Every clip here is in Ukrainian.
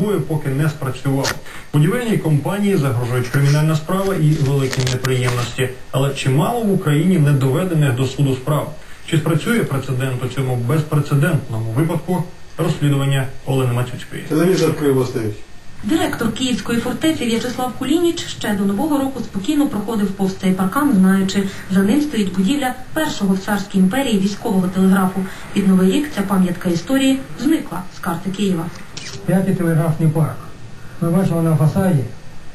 Бою поки не спрацював. Будівельній компанії загрожують кримінальна справа і великі неприємності. Але чимало в Україні недоведених до суду справ. Чи спрацює прецедент у цьому безпрецедентному випадку розслідування Олени Мацюцької? Телевізор криво. Директор Київської фортеці В'ячеслав Кулініч ще до нового року спокійно проходив повз цей паркан, знаючи, за ним стоїть будівля першого в царській імперії військового телеграфу. Під новий рік ця пам'ятка історії зникла з карти Києва. П'ятий телеграфний парк. Ми бачимо на фасаді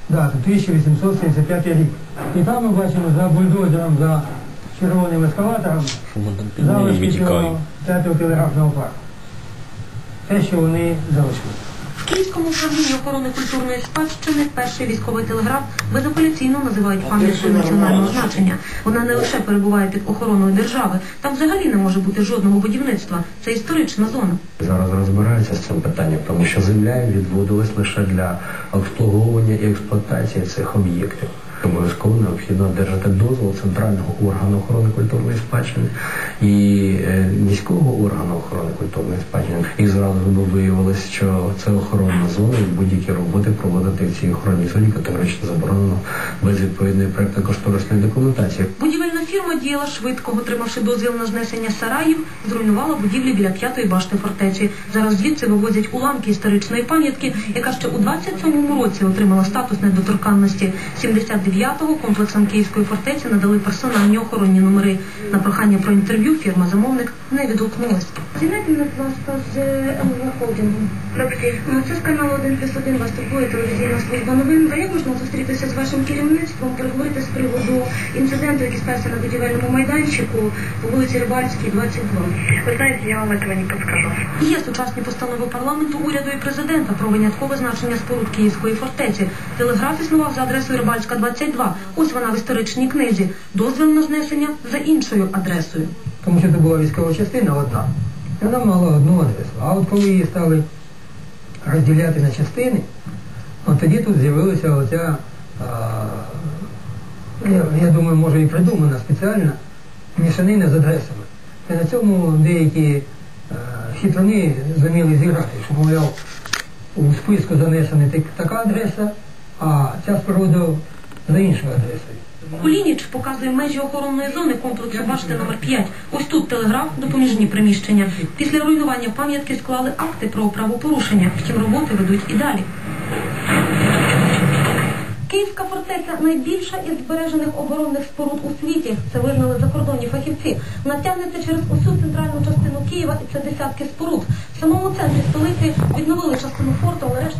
дату 1875 рік. І там ми бачимо за бульдозером, за червоним ескалатором залишки цього п'ятого телеграфного парку. Те, що вони залишили. Київському управлінні охорони культурної спадщини перший військовий телеграф безапеляційно називають пам'яткою національного значення. Вона не лише перебуває під охороною держави, там взагалі не може бути жодного будівництва. Це історична зона. Зараз розбираються з цим питанням, тому що земля відводилась лише для обслуговування і експлуатації цих об'єктів. Обов'язково необхідно одержати дозвіл центрального органу охорони культурної спадщини і е, міського органу охорони культурної спадщини. І зразу би виявилось, що це охоронна зона і будь-які роботи проводити в цій охоронній зоні категорично заборонено без відповідної проектно-кошторисної документації. Будівельна фірма діяла швидко, отримавши дозвіл на знесення сараїв, зруйнувала будівлі біля п'ятої башти фортеці. Зараз звідси вивозять уламки історичної пам'ятки, яка ще у 27-му році отримала статус недоторканності. 79-го комплексам Київської фортеці надали персональні охоронні номери. На прохання про інтерв'ю фірма-замовник не відгукнулась. Зінайте мене, будь ласка, з МВ холдингу. Добре. Це з каналу 1 плюс 1 вас турбує телевізійна служба новин. Як можна зустрітися з вашим керівництвом, переговорити інциденту, який стався на будівельному майданчику по вулиці Рибальській, 22? Вы знаете, я вам этого не подскажу. Є сучасні постанови парламенту, уряду і президента про виняткове значення споруд Київської фортеці. Телеграф існував за адресою Рибальська 22. Ось вона в історичній книзі. Дозвіл на знесення за іншою адресою. Тому що це була військова частина одна. І вона мала одну адресу. А от коли її стали розділяти на частини, от тоді тут з'явилася оця, я, я думаю, може і придумана спеціальна мішанина з адресами. І на цьому деякі а, хитрони зуміли зіграти, що, мовляв, у списку занесена така адреса, а ця споруда за іншою адресою. Кулініч показує межі охоронної зони комплексу башти номер 5 Ось тут телеграф, допоміжні приміщення. Після руйнування пам'ятки склали акти про правопорушення. Втім, роботи ведуть і далі. Київська фортеця найбільша із збережених оборонних споруд у світі. Це визнали закордонні фахівці. Вона тягнеться через усю центральну частину Києва і це десятки споруд. В самому центрі столиці відновили частину форту, але решта